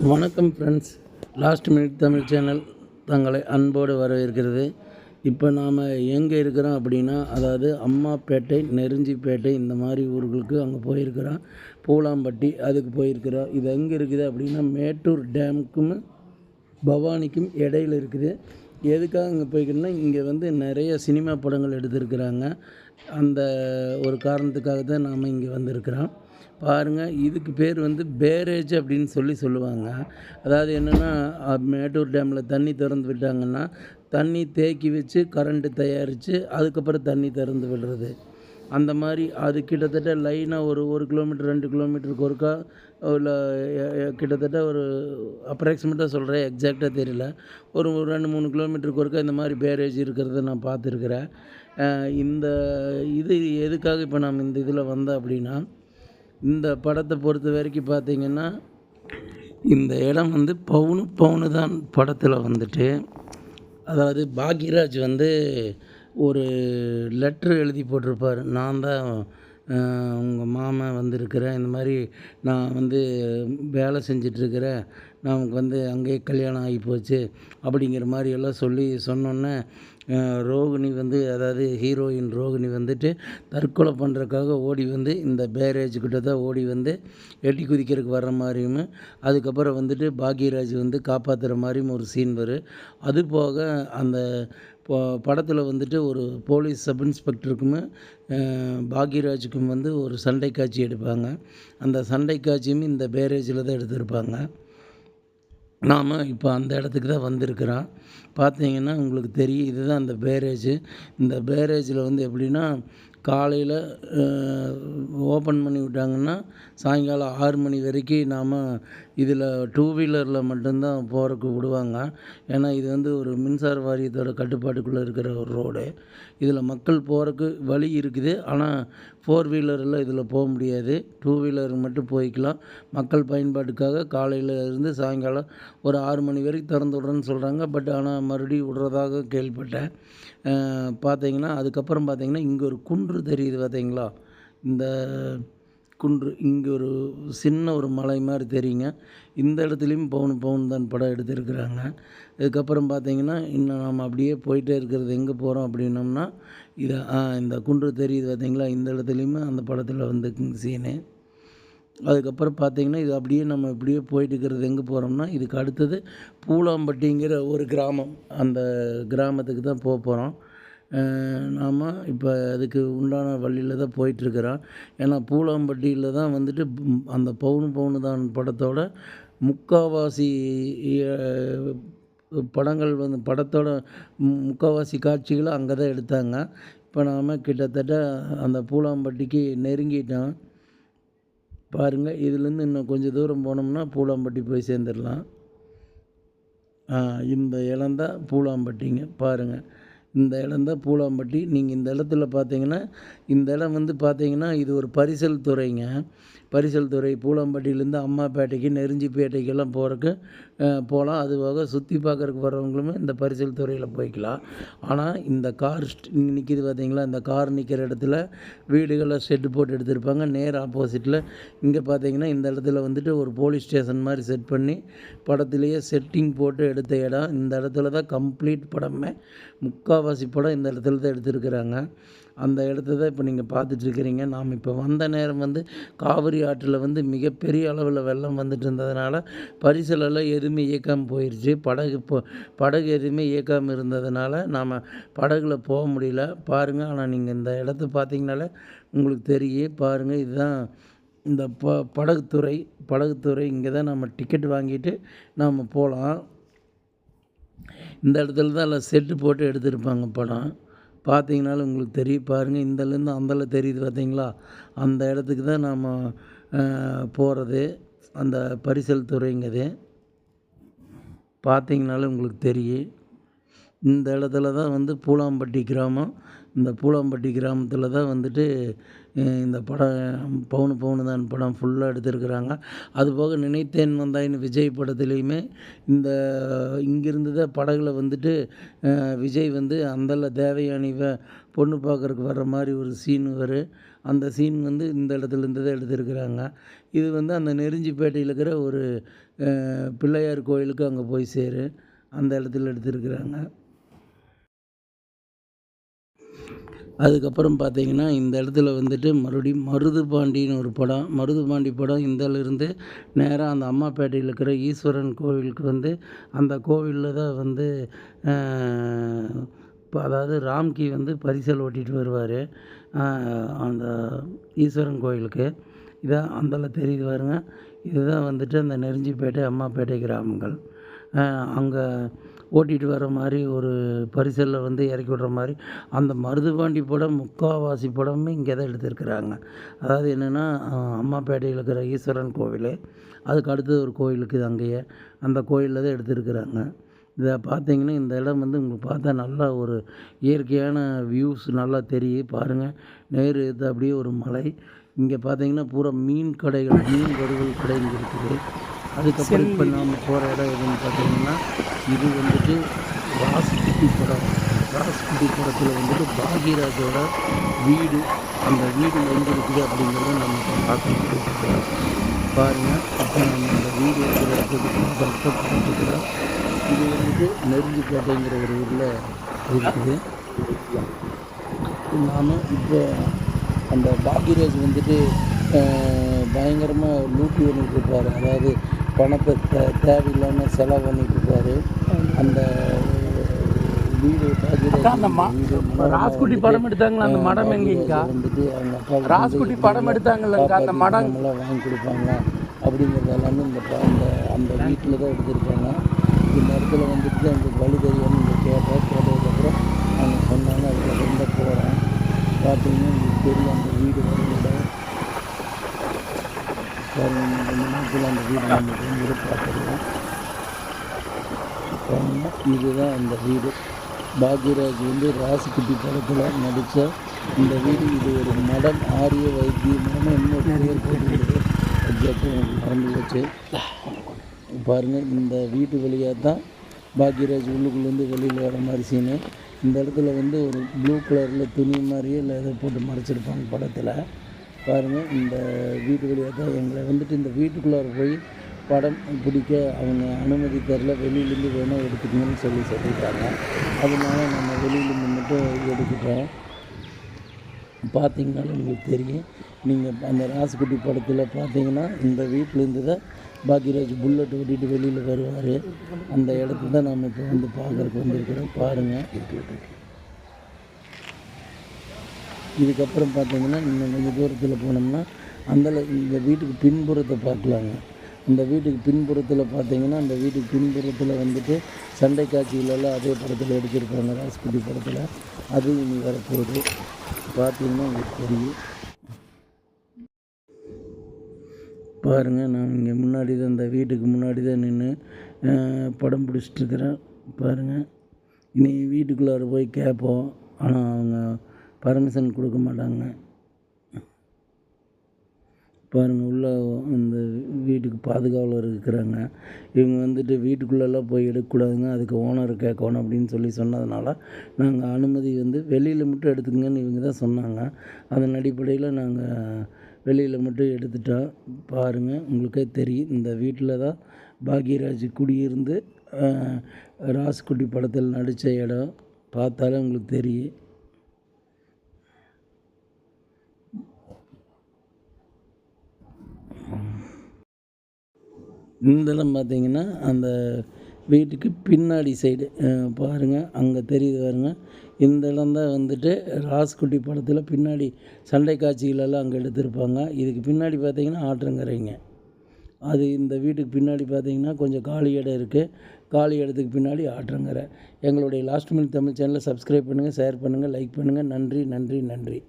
வணக்கம் friends last minute Tamil channel தங்களை அன்போடு வரவேற்கிறது. இப்போ நாம் எங்கே இருக்கிறோம் அப்படின்னா அதாவது அம்மாப்பேட்டை நெருஞ்சிப்பேட்டை இந்த மாதிரி ஊர்களுக்கு அங்கே போயிருக்கிறோம். பூலாம்பட்டி அதுக்கு போயிருக்கிறோம். இது எங்கே இருக்குது அப்படின்னா மேட்டூர் டேமுக்கும் பவானிக்கும் இடையில இருக்குது. எதுக்காக இங்கே போய்க்கணும்னா இங்கே வந்து நிறைய சினிமா படங்கள் எடுத்திருக்கிறாங்க. அந்த ஒரு காரணத்துக்காக தான் நாம் இங்கே வந்திருக்கிறோம். பாருங்கள் இதுக்கு பேர் வந்து பேரேஜ் அப்படின்னு சொல்லி சொல்லுவாங்க. அதாவது என்னென்னா மேட்டூர் டேமில் தண்ணி திறந்து விட்டாங்கன்னா தண்ணி தேக்கி வச்சு கரண்ட்டு தயாரித்து அதுக்கப்புறம் தண்ணி திறந்து விடுறது. அந்த மாதிரி அது கிட்டத்தட்ட லைனாக ஒரு ஒரு கிலோமீட்டர் ரெண்டு கிலோமீட்டருக்கு ஒருக்கா இல்லை கிட்டத்தட்ட ஒரு அப்ராக்சிமேட்டாக சொல்கிறேன் எக்ஸாக்டாக தெரியல. ஒரு ஒரு ரெண்டு மூணு கிலோமீட்டருக்கு ஒருக்கா இந்த மாதிரி பேரேஜ் இருக்கிறத நான் பார்த்துருக்குறேன். இந்த இது எதுக்காக இப்போ நாம் இந்த இதில் வந்தோம் அப்படின்னா இந்த படத்தை பொறுத்த வரைக்கும் பார்த்தீங்கன்னா இந்த இடம் வந்து பவுனு பவுனு தான் படத்தில் வந்துட்டு. அதாவது பாக்யராஜ் வந்து ஒரு லெட்ரு எழுதி போட்டிருப்பார். நான் தான் உங்கள் மாமன் வந்திருக்கிறேன். இந்த மாதிரி நான் வந்து வேலை செஞ்சிட்ருக்கிறேன். நமக்கு வந்து அங்கேயே கல்யாணம் ஆகி போச்சு. அப்படிங்கிற மாதிரி எல்லாம் சொல்லி சொன்னோன்னே ரோகிணி வந்து அதாவது ஹீரோயின் ரோகிணி வந்துட்டு தற்கொலை பண்ணுறதுக்காக ஓடி வந்து இந்த பேரேஜ் கிட்ட தான் ஓடி வந்து எட்டி குதிக்கிறதுக்கு வர்ற மாதிரியும் அதுக்கப்புறம் வந்துட்டு பாக்யராஜ் வந்து காப்பாற்றுற மாதிரியும் ஒரு சீன் வரும். அது போக அந்த இப்போ படத்தில் வந்துட்டு ஒரு போலீஸ் சப் இன்ஸ்பெக்டருக்கும் பாக்யராஜுக்கும் வந்து ஒரு சண்டை காட்சி எடுப்பாங்க. அந்த சண்டை காட்சியும் இந்த பேரேஜில் தான் எடுத்திருப்பாங்க. நாம் இப்போ அந்த இடத்துக்கு தான் வந்திருக்கிறோம். பார்த்தீங்கன்னா உங்களுக்கு தெரியும் இதுதான் அந்த பேரேஜு இந்த பேரேஜில் வந்து எப்படின்னா காலையில் ஓப்பன் பண்ணி விட்டாங்கன்னா சாயங்காலம் ஆறு மணி வரைக்கும் நாம் இதில் டூ வீலரில் மட்டும்தான் போகிறக்கு விடுவாங்க. ஏன்னா இது வந்து ஒரு மின்சார வாரியத்தோட கட்டுப்பாட்டுக்குள்ளே இருக்கிற ஒரு ரோடு. இதில் மக்கள் போகிறக்கு வழி இருக்குது. ஆனால் ஃபோர் வீலரில் இதில் போக முடியாது. டூ வீலர் மட்டும் போய்க்கலாம். மக்கள் பயன்பாட்டுக்காக காலையில் இருந்து சாயங்காலம் ஒரு ஆறு மணி வரைக்கும் திறந்து விட்றேன்னு சொல்கிறாங்க பட் ஆனால் மறுபடியும் விடுறதாக கேள்விப்பட்டேன். பார்த்தீங்கன்னா அதுக்கப்புறம் பார்த்தீங்கன்னா இங்கே ஒரு குன்று குன்று தெரியுது பார்த்தீங்களா? இந்த குன்று இங்கே ஒரு சின்ன ஒரு மலை மாதிரி தெரியுங்க. இந்த இடத்துலையும் பவுன் பவுன் தான் படம் எடுத்திருக்கிறாங்க. இதுக்கப்புறம் பார்த்தீங்கன்னா இன்னும் நம்ம அப்படியே போயிட்டே இருக்கிறது எங்கே போகிறோம் அப்படின்னோம்னா இதை ஆ, இந்த குன்று தெரியுது பார்த்தீங்களா? இந்த இடத்துலையுமே அந்த படத்தில் வந்து சீனு அதுக்கப்புறம் பார்த்தீங்கன்னா இது அப்படியே நம்ம இப்படியே போயிட்டு இருக்கிறது எங்கே போகிறோம்னா இதுக்கு அடுத்தது பூலாம்பட்டிங்கிற ஒரு கிராமம். அந்த கிராமத்துக்கு தான் போக போகிறோம் நாம் இப்போ அதுக்கு உண்டான வழியில் தான் போயிட்டுருக்கிறோம். ஏன்னா பூலாம்பட்டியில் தான் வந்துட்டு அந்த பவுனு பவுனு தான் படத்தோட முக்காவாசி படங்கள் வந்து படத்தோட மு- முக்காவாசி காட்சிகளை அங்கே தான் எடுத்தாங்க. இப்போ நாம் கிட்டத்தட்ட அந்த பூலாம்பட்டிக்கு நெருங்கிட்டோம். பாருங்கள் இதுலேருந்து இன்னும் கொஞ்சம் தூரம் போனோம்னா பூலாம்பட்டி போய் சேர்ந்துடலாம். இந்த இடம் பூலாம்பட்டிங்க. பாருங்கள் இந்த இடம் தான் பூலாம்பட்டி. நீங்கள் இந்த இடத்துல பார்த்தீங்கன்னா இந்த இடம் வந்து பார்த்தீங்கன்னா இது ஒரு பரிசல் துறைங்க. பரிசல் துறை பூலாம்பட்டியிலேருந்து அம்மாப்பேட்டைக்கு நெருஞ்சிப்பேட்டைக்கெல்லாம் போகிறக்கு போகலாம் அதுவாக சுற்றி பார்க்குறக்கு வர்றவங்களுமே இந்த பரிசல் துறையில் போய்க்கலாம். ஆனால் இந்த கார் நிற்கிது பார்த்தீங்களா இந்த கார் நிற்கிற இடத்துல வீடுகளை ஷெட்டு போட்டு எடுத்திருப்பாங்க. நேர் ஆப்போசிட்டில் இங்கே பார்த்தீங்கன்னா இந்த இடத்துல வந்துட்டு ஒரு போலீஸ் ஸ்டேஷன் மாதிரி செட் பண்ணி படத்துலேயே செட்டிங் போட்டு எடுத்த இடம். இந்த இடத்துல தான் கம்ப்ளீட் படமே. முக்கால்வாசி படம் இந்த இடத்துல தான் எடுத்திருக்கிறாங்க. அந்த இடத்த தான் இப்போ நீங்கள் பார்த்துட்ருக்கிறீங்க நாம் இப்போ வந்த நேரம் வந்து காவிரி ஆற்றில் வந்து மிகப்பெரிய அளவில் வெள்ளம் வந்துட்டு இருந்ததுனால பரிசலெல்லாம் எதுவுமே இயக்காமல் போயிடுச்சு படகு இப்போ படகு எதுவுமே இயக்காமல் இருந்ததுனால நாம் படகுல போக முடியல. பாருங்கள் ஆனால் நீங்கள் இந்த இடத்த பார்த்தீங்கனாலே உங்களுக்கு தெரியும் பாருங்கள் இதுதான் இந்த ப படகுத்துறை. படகுத்துறை இங்கே தான் நம்ம டிக்கெட் வாங்கிட்டு நாம் போகலாம் இந்த இடத்துல தான் எல்லாம் செட்டு போட்டு எடுத்திருப்பாங்க படம். பார்த்தீங்கனாலும் உங்களுக்கு தெரியும். பாருங்கள் இந்தலேருந்து அந்தல தெரியுது பார்த்தீங்களா? அந்த இடத்துக்கு தான் நாம் போகிறது அந்த பரிசல் துறைங்கிறது. பார்த்தீங்கனாலும் உங்களுக்கு தெரியும். இந்த இடத்துல தான் வந்து பூலாம்பட்டி கிராமம். இந்த பூலாம்பட்டி கிராமத்தில் தான் வந்துட்டு இந்த படம் பவுனு பவுனு தான் படம் ஃபுல்லாக எடுத்திருக்கிறாங்க. அதுபோக நினைத்தேன் வந்தாயின் விஜய் படத்துலேயுமே இந்த இங்கிருந்து தான் படகுல வந்துட்டு விஜய் வந்து அந்தல தேவயானிவை பொண்ணு பார்க்குறக்கு வர்ற மாதிரி ஒரு சீன் வரும் அந்த சீன் வந்து இந்த இடத்துலேருந்து தான் எடுத்திருக்கிறாங்க. இது வந்து அந்த நெருஞ்சிப்பேட்டையில் இருக்கிற ஒரு பிள்ளையார் கோயிலுக்கு அங்கே போய் சேரும் அந்த இடத்துல எடுத்திருக்கிறாங்க. அதுக்கப்புறம் பார்த்தீங்கன்னா இந்த இடத்துல வந்துட்டு மறுபடியும் மருதுபாண்டின்னு ஒரு படம். மருதுபாண்டி படம் இருந்து நேராக அந்த அம்மாப்பேட்டையில் இருக்கிற ஈஸ்வரன் கோவிலுக்கு வந்து அந்த கோவிலில் தான் வந்து இப்போ அதாவது ராம்கி வந்து பரிசல் ஓட்டிகிட்டு வருவார். அந்த ஈஸ்வரன் கோயிலுக்கு இதான் அந்தால தெரியுது பாருங்க. இதுதான் வந்துட்டு அந்த நெருஞ்சிப்பேட்டை அம்மாப்பேட்டை கிராமங்கள். அங்கே ஓட்டிகிட்டு வர மாதிரி ஒரு பரிசலில் வந்து இறக்கி விடுற மாதிரி அந்த மருதுபாண்டி படம் முக்கால்வாசி படமே இங்கே தான் எடுத்திருக்கிறாங்க. அதாவது என்னென்னா அம்மாப்பேட்டையில் இருக்கிற ஈஸ்வரன் கோவில் அதுக்கு அடுத்தது ஒரு கோயில் இருக்குது அங்கேயே. அந்த கோயிலில் தான் எடுத்திருக்கிறாங்க. இதை பார்த்தீங்கன்னா இந்த இடம் வந்து உங்களுக்கு பார்த்தா நல்லா ஒரு இயற்கையான வியூஸ் நல்லா தெரியும் பாருங்கள் நேர் இது அப்படியே ஒரு மலை. இங்கே பார்த்தீங்கன்னா பூரா மீன் கடைகள் மீன் வறுவல் கடை இங்கே இருக்குது. அதுக்கப்புறம் இப்போ நாம் போகிற இடம் எதுன்னு பார்த்தீங்கன்னா இது வந்துட்டு ராஸ்குட்டி படம் ராஸ்குட்டி படத்தில் வந்துட்டு பாக்யராஜோட வீடு அந்த வீடு எங்கே இருக்குது அப்படிங்கிறத நம்ம பார்க்கணும் பாருங்கள் இப்போ நம்ம அந்த வீடு இருக்கிற இடத்துக்கு பார்த்துக்கிறோம் இது வந்துட்டு நெருஞ்சிப்பேட்டைங்கிற ஒரு ஊரில் இருக்குது. நாம் இப்போ அந்த பாக்யராஜ் வந்துட்டு பயங்கரமாக லூட்டி பண்ணிட்டு இருப்பார் அதாவது பணத்தை தே தேவையில்லாமல் செலவு பண்ணிட்டு இருப்பார் அந்த வீடு ராஸ்குட்டி படம் எடுத்தாங்களா? அந்த மடம் எங்கேங்கக்கா வந்துட்டு அவங்க அப்பா ராஸ்குட்டி படம் எடுத்தாங்கல்லக்கா அந்த மடம்? வாங்கி கொடுப்பாங்க. அப்படிங்கிறது எல்லாமே இந்த அந்த அந்த வீட்டில் தான் எடுத்திருப்பாங்க இந்த இடத்துல வந்துட்டு அந்த வழி தெரியாமல் கேட்டேன் கேட்டதுக்கப்புறம் அவங்க சொன்னாங்க அதில் ரொம்ப போகிறேன் பார்த்தீங்கன்னா உங்களுக்கு தெரியும் அந்த வீடு வரும்போது பாருங்க அந்த வீடு நம்ம வீடு பார்த்துருவோம் இதுதான் அந்த வீடு. பாக்யராஜ் வந்து ராசிக்குட்டி படத்தில் நடித்த இந்த வீடு. இது ஒரு மடம் ஆரிய வைத்தியமான இன்னொரு பெயர் போட்டுருக்குது எக்ஸாக்டாக எனக்கு மறந்து பாருங்கள் இந்த வீட்டு வழியாக தான் பாக்யராஜ் உள்ளுக்குள்ளேருந்து வெளியில் வர மாதிரி சீனு இந்த இடத்துல வந்து ஒரு ப்ளூ கலரில் துணி மாதிரியே இல்லை ஏதோ போட்டு மறைச்சிருப்பாங்க படத்தில். பாருங்கள் இந்த வீட்டு வழியாக தான் எங்களை வந்துட்டு இந்த வீட்டுக்குள்ளார போய் படம் பிடிக்க அவங்க அனுமதி தரல வெளியிலேருந்து வேணால் எடுத்துக்கணும்னு சொல்லி சொல்லிட்டாங்க. அதனால நம்ம வெளியிலேருந்து மட்டும் எடுத்துட்டோம். பார்த்தீங்கனாலும் உங்களுக்கு தெரியும். நீங்கள் அந்த ராசுக்குட்டி படத்தில் பார்த்தீங்கன்னா இந்த வீட்டிலேருந்து தான் பாக்யராஜ் புல்லட் ஓட்டிட்டு வெளியில் வருவார். அந்த இடத்த தான் நம்ம இப்போ வந்து பார்க்குறக்கு வந்திருக்கிறோம். பாருங்கள் இதுக்கப்புறம் பார்த்தீங்கன்னா இன்னும் கொஞ்சம் தூரத்தில் போனோம்னா அந்த இந்த வீட்டுக்கு பின்புறத்தை பார்க்கலாங்க. அந்த வீட்டுக்கு பின்புறத்தில் பார்த்தீங்கன்னா அந்த வீட்டுக்கு பின்புறத்தில் வந்துட்டு சண்டை காட்சிகளெல்லாம் அதே படத்தில் எடுத்திருப்பாங்க. ராஜ்குட்டி படத்தில். அது இனி வரப்போகுது. பார்த்தீங்கன்னா உங்களுக்கு தெரியும். பாருங்கள் நான் இங்கே முன்னாடி தான் இந்த வீட்டுக்கு முன்னாடி தான் நின்று படம் பிடிச்சிட்ருக்குறேன் பாருங்கள் இனி வீட்டுக்குள்ளார போய் கேட்போம். ஆனால் அவங்க பர்மிஷன் கொடுக்க மாட்டாங்க. பாருங்கள் உள்ளே இந்த வீட்டுக்கு பாதுகாவலர் இருக்கிறாங்க. இவங்க வந்துட்டு வீட்டுக்குள்ளெல்லாம் போய் எடுக்கக்கூடாதுங்க அதுக்கு ஓனர் கேட்கணும் அப்படின்னு சொல்லி சொன்னதுனால நாங்கள் அனுமதி வந்து வெளியில் மட்டும் எடுத்துக்கங்கன்னு இவங்க தான் சொன்னாங்க. அதன் அடிப்படையில் நாங்கள் வெளியில் மட்டும் எடுத்துட்டோம் பாருங்கள் உங்களுக்கே தெரியும். இந்த வீட்டில் தான் பாக்யராஜ் குடியிருந்து அஹ், ராஸ்குட்டி படத்தில் நடித்த இடம் பார்த்தாலே உங்களுக்கு தெரியும். இந்த இடம் பார்த்தீங்கன்னா அந்த வீட்டுக்கு பின்னாடி சைடு பாருங்கள் அங்கே தெரியுது பாருங்கள் இந்த இடம் தான் வந்துட்டு ராஸ்குட்டி படத்தில் பின்னாடி சண்டை காட்சிகளெல்லாம் அங்கே எடுத்திருப்பாங்க. இதுக்கு பின்னாடி பார்த்தீங்கன்னா ஆற்றங்கரைங்க. அது இந்த வீட்டுக்கு பின்னாடி பார்த்தீங்கன்னா கொஞ்சம் காலி இடம் இருக்குது காலி இடத்துக்கு பின்னாடி ஆற்றங்கரை. எங்களுடைய லாஸ்ட் மினிட் தமிழ் சேனலை சப்ஸ்கிரைப் பண்ணுங்கள் ஷேர் பண்ணுங்கள் லைக் பண்ணுங்கள் நன்றி நன்றி நன்றி.